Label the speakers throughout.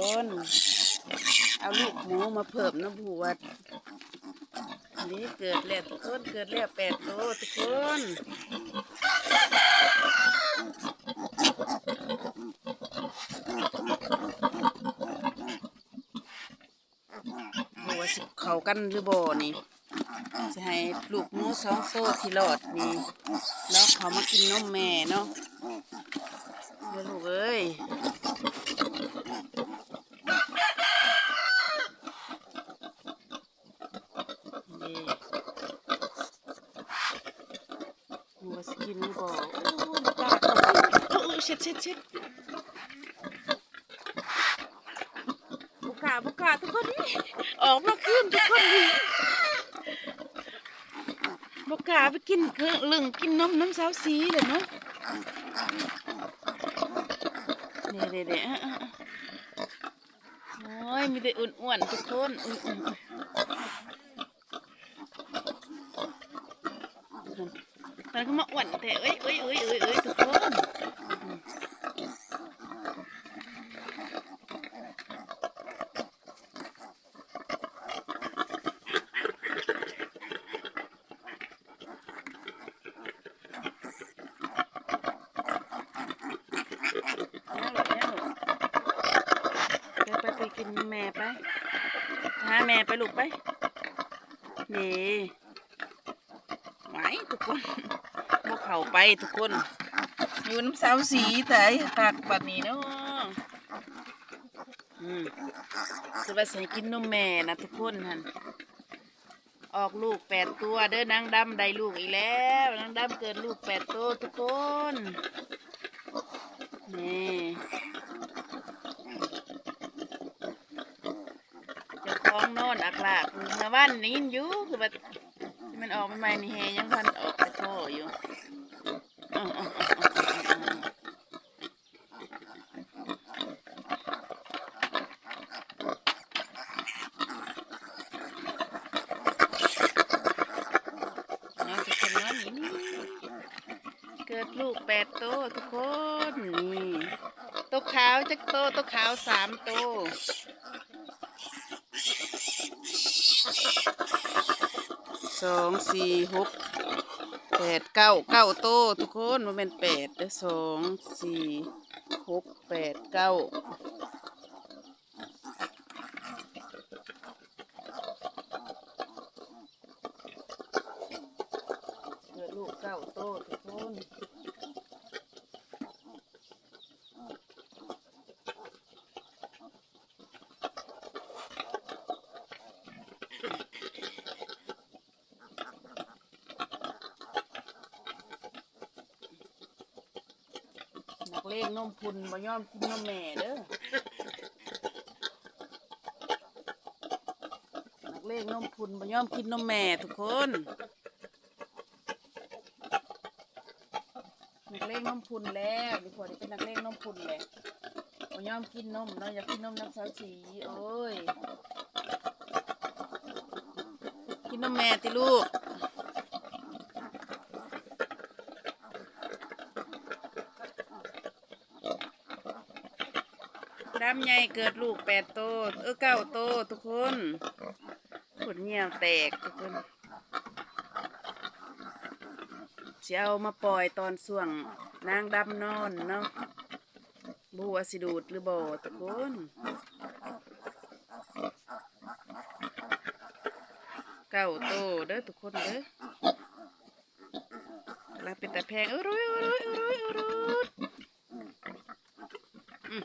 Speaker 1: คนเอาลูกหมูมาเพิ่มนะบวชอันนี้เกิดแล้วทุกคนเกิดแล้วแปดตัวทุกคนบัวสิเขากันหรือบ่นี่จะให้ลูกหมูสองโซ่ที่รอดนี่แล้วเขามากินนมแม่เนาะเดี๋ยวลูกเอ้ย นี่หัวสกินนี่บอกโอ้ยปลาเขาโอ้ยเช็ดเช็ดเช็ดบุกาบุกาทุกคนนี่ออกมาขึ้นทุกคนนี่บุกาไปกินเครื่องลึงกินนมน้ำสาวสีเลยเนาะเดี๋ยวเดี๋ยวโอ้ยมีแต่อ้วนๆทุกคนอ้วนๆมันก็มาอ้วนแต่เอ้ยเอ้ยเอ้ยเอ้ยทุกคนแล้วไปไปกินแม่ไป หาแม่ไปลูกไปนี่ไหวทุกคนพวกเขาไปทุกคนอยู่น้ำสาวสีแต่หักบัดนี้เนาะอืมคือว่าใส่กินนมแม่นะทุกคนฮันออกลูกแปดตัวเด้อนางดำได้ลูกอีกแล้วนางดำเกิดลูกแปดตัวทุกคนนี่ เจะคล้องนอนอักลากมาบ้านนี้อยู่คือว่าที่มันออกใหม่ๆนี่เฮยังพันออกไปโทอยู่อ้อ้าวอ้าวอ้าวอ้าวเอาทุกคนนะนี่เกิดลูกแปดโตทุกคนนี่ตัวขาวจักโตวตัวขาวสามโตว สองสี่หกแปดเก้าเก้าโตทุกคนมันเป็นแปดเด้อสองสี่หกแปดเก้าเกิดลูกเก้าโตทุกคน เลงนมพุนบ่ยอมกินนมแม่เด้อนักเลงนมพุนบ่ยอมกินนมแม่ทุกคนนักเลงนมพุนแล้วดีกว่าที่เป็นนักเลงนมพุนแหละบ่ยอมกินนมเนาะอยากกินนมน้ำสาวสีโอ้ยกินนมแม่ติลูก ดำใหญ่เกิดลูกแปดโต เออเก้าโตทุกคนขนเหี่ยวแตกทุกคนจะเอามาปล่อยตอนส่วงนางดำนอนเนาะบัวสิดูดหรือบ่ทุกคนเก้าโตวเด้อทุกคนเด้อลาเป็นแต่แพงเออรุยเออรุยเออรุยเออรุย อื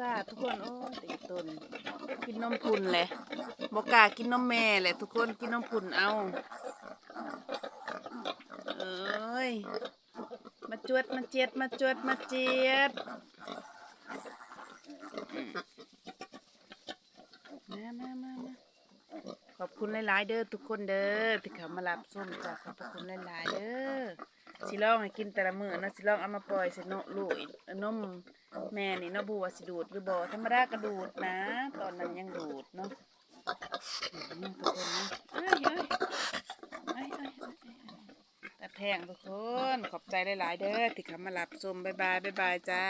Speaker 1: กล้าทุกคนโอ้ติดตนกินนมพุนเลยบอกากินนมแม่แหละทุกคนกินนมพุนเอาเอ้ยมาจวดมาเจ็ดมาจวดมาเจ็ดมามามามา ยดคุณหลายๆเด้อทุกคนเด้อที่เขามารับส้มจ้ะขอบพระคุณหลายๆเด้อสิลองให้กินแต่ละมื้อนะสิลองเอามาปล่อยใส่นกลูกนมแม่นี่เนาะบัวสิดูดหรือบ่ธรรมดาก็ดูดนะ ตอนนั้นยังดูดเนาะทุกคนนะเอ้ยเอ้ยเอ้ยแต่แพงทุกคนขอบใจหลายๆเด้อที่เขามารับส้มบ๊ายบายบ๊ายบายจ้า